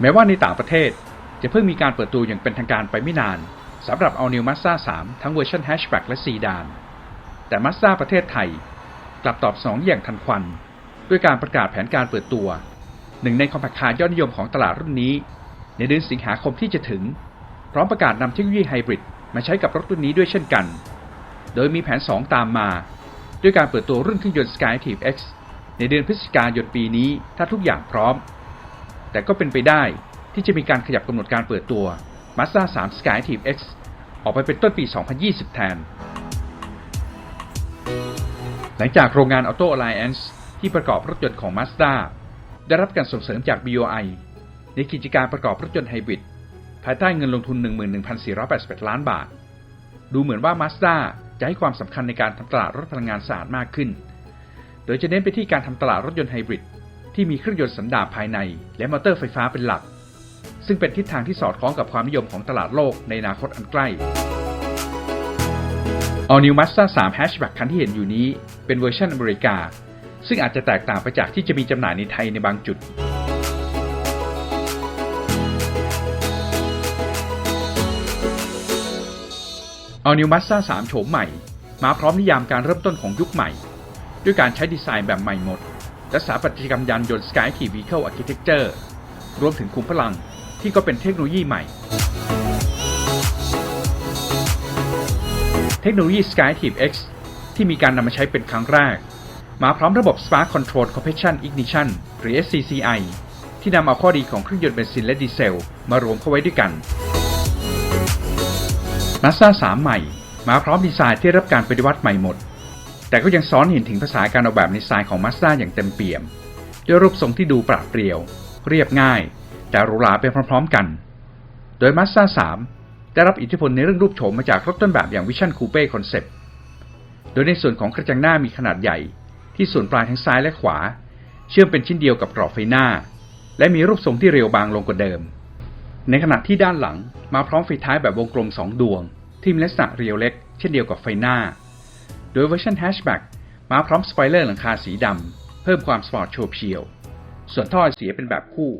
แม้ว่าในต่างประเทศจะเพิ่งมีการเปิดตัวอย่างเป็นทางการไปไม่นานสำหรับ All New Mazda 3 ทั้งเวอร์ชัน Hatchback และซีดาน แต่ Mazda ประเทศไทย กลับตอบสนองอย่างทันควัน ด้วยการประกาศแผนการเปิดตัว หนึ่งในคอมแพคคาร์ยอดนิยมของตลาดรุ่นนี้ ในเดือนสิงหาคมที่จะถึง พร้อมประกาศนำเทคโนโลยีไฮบริดมาใช้กับรถรุ่นนี้ด้วยเช่นกัน โดยมีแผน 2 ตามมา ด้วยการเปิดตัวรุ่นเครื่องยนต์ Skyactiv X ในเดือนพฤศจิกายนปีนี้ถ้าทุกอย่างพร้อม แต่ก็เป็นไปได้ที่จะมีการขยับกำหนดการเปิดตัว Mazda 3 Skyactiv X ออกไปเป็นต้นปี 2020 แทน หลังจากโรงงาน Auto Alliance ที่ประกอบรถยนต์ของ Mazda ได้รับการส่งเสริมจาก BOI ในกิจการประกอบรถยนต์ไฮบริดภายใต้เงินลงทุน 11,481 ล้านบาท ดูเหมือนว่า Mazda จะให้ความสำคัญในการทำตลาดรถพลังงานสะอาดมากขึ้น โดยจะเน้นไปที่การทำตลาดรถยนต์ไฮบริด ที่มีเครื่องยนต์สันดาปภายใน และมอเตอร์ไฟฟ้าเป็นหลัก ซึ่งเป็นทิศทางที่สอดคล้องกับความนิยมของตลาดโลกในอนาคตอันใกล้ All New Mazda 3 Hatchback คันที่เห็นอยู่นี้เป็นเวอร์ชันอเมริกา ซึ่งอาจจะแตกต่างไปจากที่จะมีจำหน่ายในไทยในบางจุด All New Mazda 3โฉมใหม่ มาพร้อมนิยามการเริ่มต้นของยุคใหม่ ด้วยการใช้ดีไซน์แบบใหม่หมด และสถาปัตยกรรมยานยนต์ Skyactiv Vehicle Architecture รวมถึงคุมพลังที่ก็เป็นเทคโนโลยีใหม่ เทคโนโลยี Skyactiv X ที่มีการนำมาใช้เป็นครั้งแรก มาพร้อมระบบ Spark Control Compression Ignition หรือ SCCI ที่นำเอาข้อดีของเครื่องยนต์เบนซินและดีเซล มารวมเข้าไว้ด้วยกัน Mazda 3 ใหม่ มาพร้อมดีไซน์ที่รับการปฏิวัติใหม่หมด แต่ก็ยังซ้อนเห็นถึงภาษาการออกแบบในสไตล์ของ Mazda อย่างเต็มเปี่ยม ด้วยรูปทรงที่ดูปราดเปรียว เรียบง่าย แต่หรูหราไปพร้อมๆกัน โดย Mazda 3ได้รับอิทธิพลในเรื่องรูปโฉมมาจากรถต้นแบบอย่าง Vision Coupe Concept โดยในส่วนของกระจังหน้ามีขนาดใหญ่ ที่ส่วนปลายทั้งซ้ายและขวา เชื่อมเป็นชิ้นเดียวกับกรอบไฟหน้า และมีรูปทรงที่เรียวบางลงกว่าเดิม ในขณะที่ด้านหลังมาพร้อมไฟท้ายแบบวงกลม 2 ดวง ที่มีลักษณะเรียวเล็ก เช่นเดียวกับไฟหน้า โดยเวอร์ชันแฮชแบ็กมาพร้อมสปอยเลอร์หลังคาสีดำ เพิ่มความสปอร์ตโชว์เฉียว ส่วนท่อไอเสียเป็นแบบคู่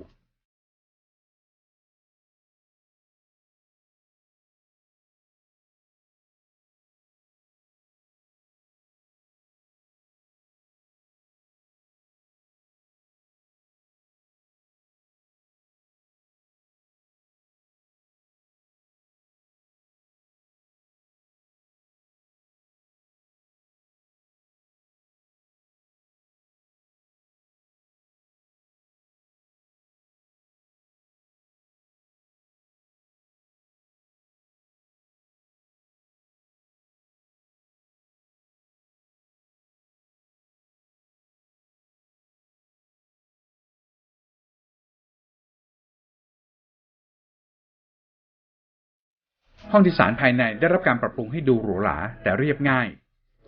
ห้องโดยสารภายในได้รับการปรับปรุงให้ดูหรูหราแต่เรียบง่าย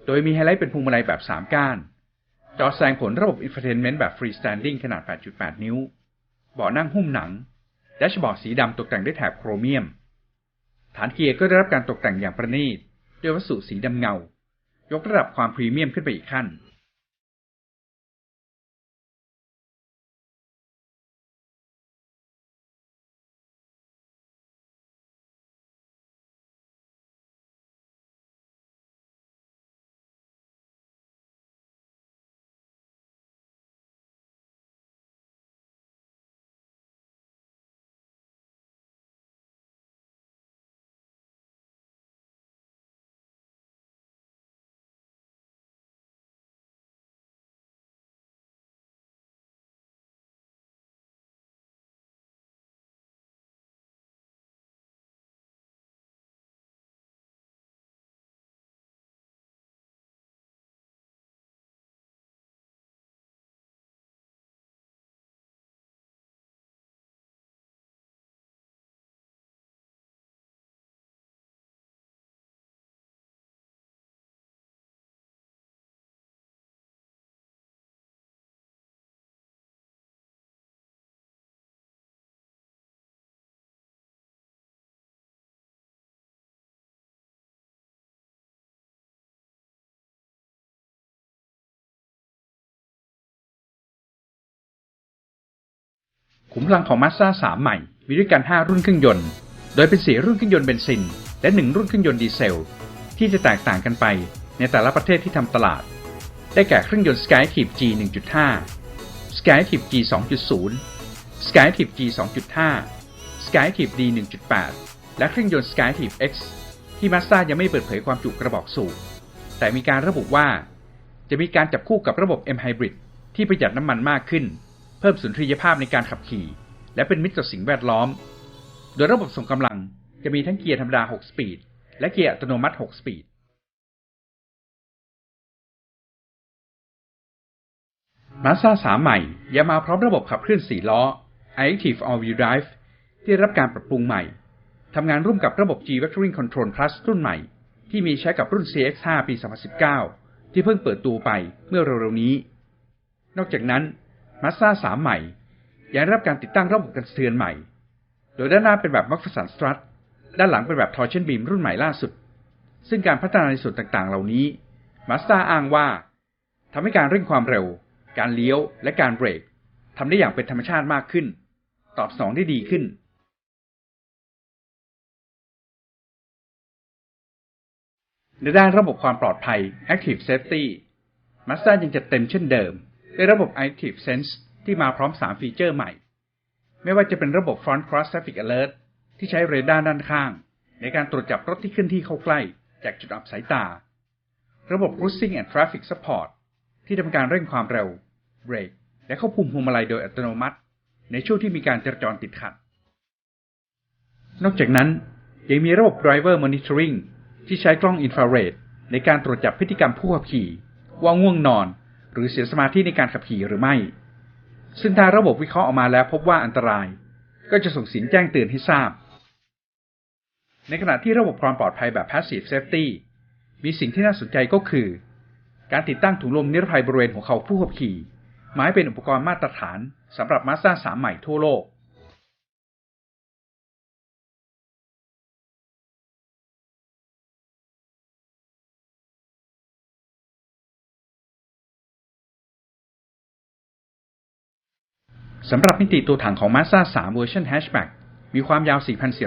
โดยมีไฮไลท์เป็นพวงมาลัยแบบ 3 ก้าน จอแสดงผลระบบ Infotainment แบบ Freestanding ขนาด 8.8 นิ้ว เบาะนั่งหุ้มหนัง แดชบอร์ดสีดำตกแต่งด้วยแถบโครเมียม ฐานเกียร์ก็ได้รับการตกแต่งอย่างประณีต ด้วยวัสดุสีดำเงา ยกระดับความพรีเมียมขึ้นไปอีกขั้น ขุมพลังของ Mazda 3 ใหม่ มีด้วยกัน 5 รุ่นเครื่องยนต์ โดยเป็น 4 รุ่นเครื่องยนต์เบนซิน และ 1 รุ่นเครื่องยนต์ดีเซล ที่จะแตกต่างกันไปในแต่ละประเทศที่ทำตลาด ได้แก่เครื่องยนต์ Skyactiv G 1.5 Skyactiv G 2.0 Skyactiv G 2.5 Skyactiv D 1.8 และเครื่องยนต์ Skyactiv X ที่ Mazda ยังไม่เปิดเผยความจุกระบอกสูบแต่มีการระบุว่า จะมีการจับคู่กับระบบ M Hybrid ที่ประหยัดน้ำมันมากขึ้น เพิ่มสุนทรียภาพในการขับขี่ และเป็นมิตรต่อสิ่งแวดล้อม โดยระบบส่งกำลังจะมีทั้งเกียร์ธรรมดา 6 สปีด และเกียร์อัตโนมัติ 6 สปีด มาซ่า3ใหม่ยังมาพร้อมระบบขับเคลื่อน 4 ล้อ iActive All-Wheel Drive ที่รับการปรับปรุงใหม่ ทำงานร่วมกับระบบ G Vectoring Control Plus รุ่นใหม่ ที่มีใช้กับรุ่น CX5 ปี 2019 ที่เพิ่งเปิดตัวไปเมื่อเร็วๆนี้ นอกจากนั้น Mazda 3 ใหม่ ยังได้รับการติดตั้งระบบกันเทือนใหม่ โดยด้านหน้าเป็นแบบ m a ฟ p h e r s o n Strut ด้านหลังเป็นแบบ Torsion Beam รุ่นใหม่ล่าสุด ซึ่งการพัฒนาในส่วนต่างๆ เหล่านี้ Mazda อ้างว่าทำให้การเร่งความเร็ว การเลี้ยวและการเบรกทำได้อย่างเป็นธรรมชาติมากขึ้น ตอบสนองได้ดีขึ้น ในด้านระบบความปลอดภัย Active Safety Mazda ยังจัดเต็มเช่นเดิม ด้วยระบบ Active Sense ที่มาพร้อม 3 ฟีเจอร์ใหม่ ไม่ว่าจะเป็นระบบ Front Cross Traffic Alert ที่ใช้เรดาร์ด้านข้าง ในการตรวจจับรถที่เคลื่อนที่เข้าใกล้ จากจุดอับสายตา ระบบ Cruising and Traffic Support ที่ทำการเร่งความเร็ว เบรก และควบคุมพวงมาลัยโดยอัตโนมัติ ในช่วงที่มีการจราจรติดขัด นอกจากนั้นยังมีระบบ Driver Monitoring ที่ใช้กล้องอินฟราเรดในการตรวจจับพฤติกรรมผู้ขับขี่ ว่าง่วงนอน หรือเสียสมาธิในการขับขี่หรือไม่ ซึ่งถ้าระบบวิเคราะห์ออกมาแล้วพบว่าอันตราย ก็จะส่งสินแจ้งเตือนให้ทราบ ในขณะที่ระบบความปลอดภัยแบบ Passive Safety มีสิ่งที่น่าสนใจก็คือ การติดตั้งถุงลมนิรภัยบริเวณหัวเข่าผู้ขับขี่หมายเป็นอุปกรณ์มาตรฐานสำหรับมาซาสามใหม่ทั่วโลก สำหรับมิติตัวถังของ Mazda 3 เวอร์ชัน Hatchback มีความยาว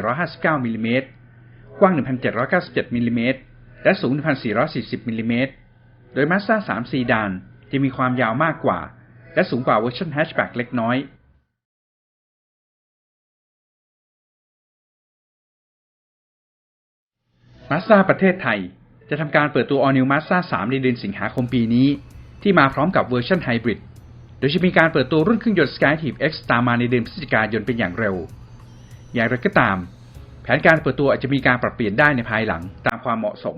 4,459มิลลิเมตรกว้าง 1,797มิลลิเมตรและสูง 1,440มิลลิเมตรโดย Mazda 3 Sedan จะมีความยาวมากกว่า และสูงกว่าเวอร์ชัน Hatchback เล็กน้อย Mazda ประเทศไทย จะทำการเปิดตัว All New Mazda 3 ในเดือนสิงหาคมปีนี้ ที่มาพร้อมกับเวอร์ชันไฮบริด โดยจะมีการเปิดตัวรุ่นเครื่องยนต์ Skyactiv X ตามมาในเดือนพฤศจิกายนเป็นอย่างเร็ว อย่างไรก็ตาม แผนการเปิดตัวอาจจะมีการปรับเปลี่ยนได้ในภายหลังตามความเหมาะสม